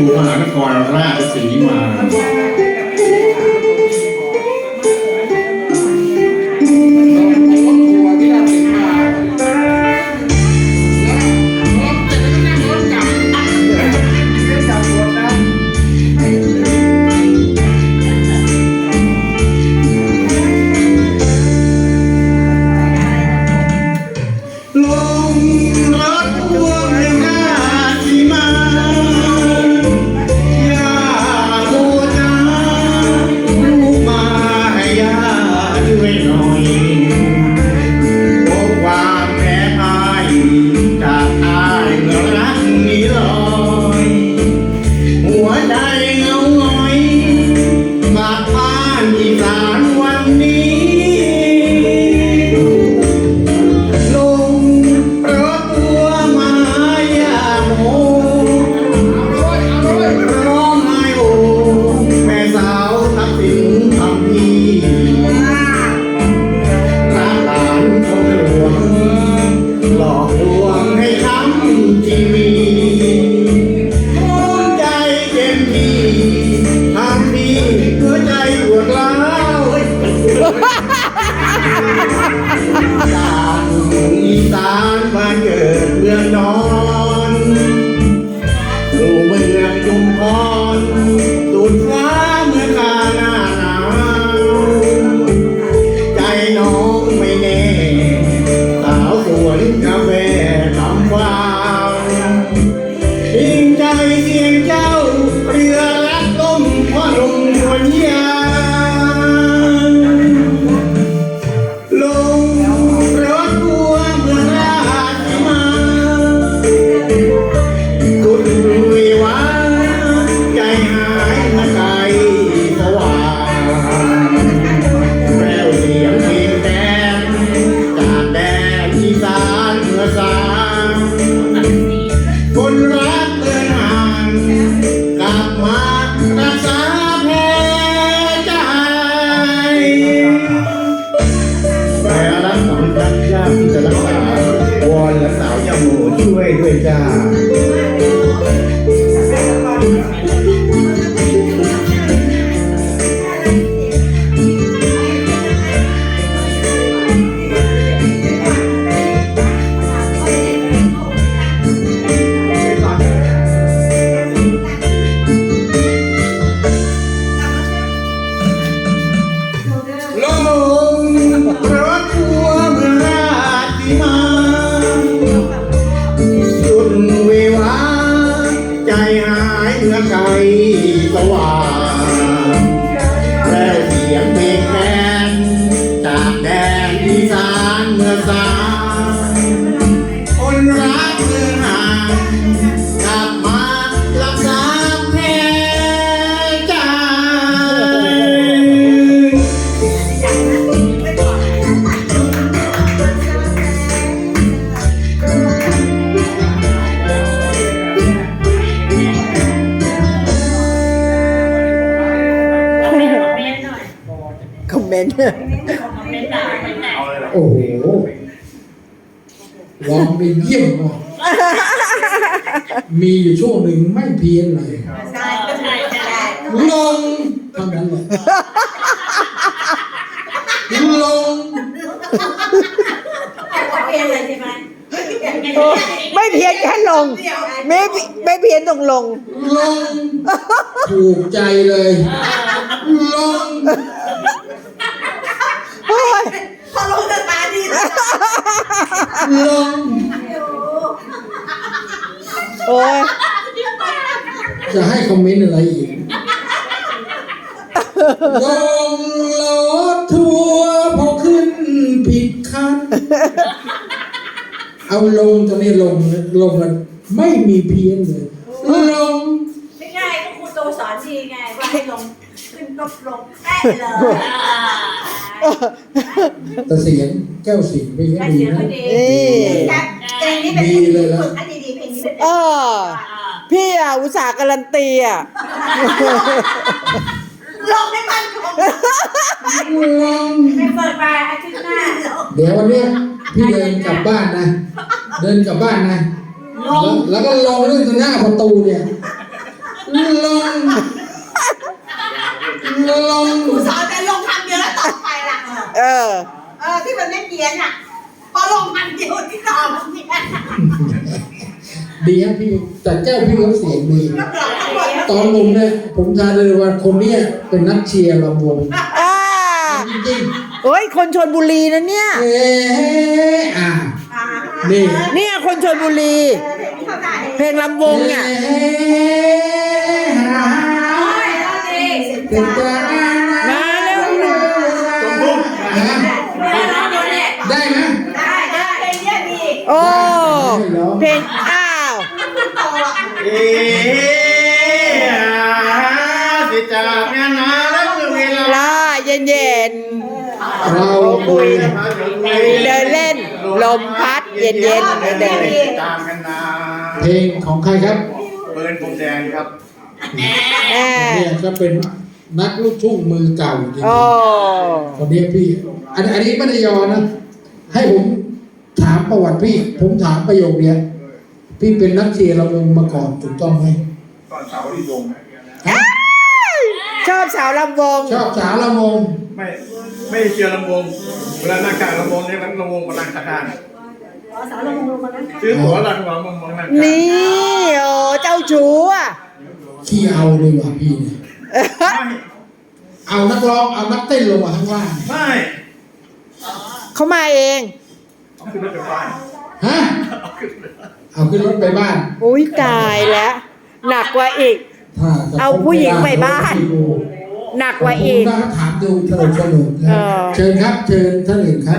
ดูมหานครราชสีมาลงรถทัวร์ยัง วยาโสว่างแล้วเสียงเพลงแคนจากแดนอีสานเมื่อสา ลองไปเยี่ยมว่ะมีอยู่ช่วงหนึ่งไม่เพี้ยนเลยใช่ใช่ใช่ลงเท่านั้นเลยลงเป็นอะไรใช่ไหมโอ้ไม่เพี้ยนแค่ลง ไม่ไม่เพี้ยนตรงลง ลง ถูกใจเลย ลง โอ้ย พอลงสตาร์ทดีนะ ลง โอ้ยจะให้คอมเมนต์อะไรอีกลงรถทัวร์พอขึ้นผิดคัน เอาลงตรงนี้ลงลงแล้วไม่มีเพี้ยนเลย ลง ไม่ง่ายก็ครูโตสอนดีไงว่าให้ลงขึ้นก็ลงได้เลยแต่เสียงแก้วสิง ลงนี้ดีนะดีเพลงนี้เป็นเพลงที่ฝึดีๆเลยนะเออ พี่อะอุตส่าห์การันตีอะ ลงได้มันลงไม่เปิดไปอาทิตย์หน้าเดี๋ยววันนี้พี่เดินกลับบ้านนะ เดินกลับบ้านนะ ลงแล้วก็ลงเรื่องตรงหน้าประตูเนี่ยลงลง ครูสอนแต่ลงทำเยอะแล้วต่อไปล่ะ เออ เออที่มันไม่เพี้ยนอะ พอลงคำเดียวที่ต่อมันเพี้ยนดีฮะพี่แต่แก้วพี่เขาเสียงดีก็หลังทั้งหมดตอนลงเนี่ยผมทายเลยว่าคนเนี้ยเป็นนักเชียร์ลำวงอ่าจริงเฮ้ย คนชนบุรีนะเนี่ย ๆเอ๊ะอ่านี่ เนี่ยคนชนบุรี เข้าใจเพลงลำวงเนี่ย เอ๊ะหาเป็นจามาเร็ว ชมพู่ ฮะได้ไหม ได้ได้เพลงเนี้ยดี โอ้ เพลง อ้าว ต่อ เอ๊ะสิจากงานนาแล้วคือเวลา ลา เย็นเย็นเราคุยเดินเล่น ลมพัดเย็นเย็นๆเดินตามกันนาเพลงของใครครับเบิร์นผมแดงครับแอเนี่ยก็เป็นนักลูกทุ่งมือเก่าจริงโอ้ๆคนนี้พี่ อันอันนี้ไม่ได้ยอนะ ให้ผมถามประวัติพี่ ผมถามประโยคเนี้ยพี่เป็นนักเชียร์ลำวงมาก่อนถูกต้องไหมตอนเสาร์ที่วงฮะ ชอบสาวลำวง ชอบสาวลำวงไม่ไม่เชียร์ลำวงเวลาหน้ากากลำวงเนี่ยลำวงกำลังตะการขอสาวลงลงมานั่งข้างซื้อตั๋วลำวงมองนั่งนี่โอ้เจ้าชู้อะขี้เอาเลยว่ะพี่เนี่ยไม่เอานักร้องเอานักเต้นลงมาข้างล่างไม่เขามาเองเอาขึ้นรถไฟฟ้าฮะเอาขึ้นรถไปบ้านอุ้ยตายแล้วหนักกว่าอีกถ้าจะ เอาผู้หญิงไปบ้าน หนักกว่าอีกผมถามดูสนุกสนุกนะเออเชิญครับ เชิญท่านอื่นครับ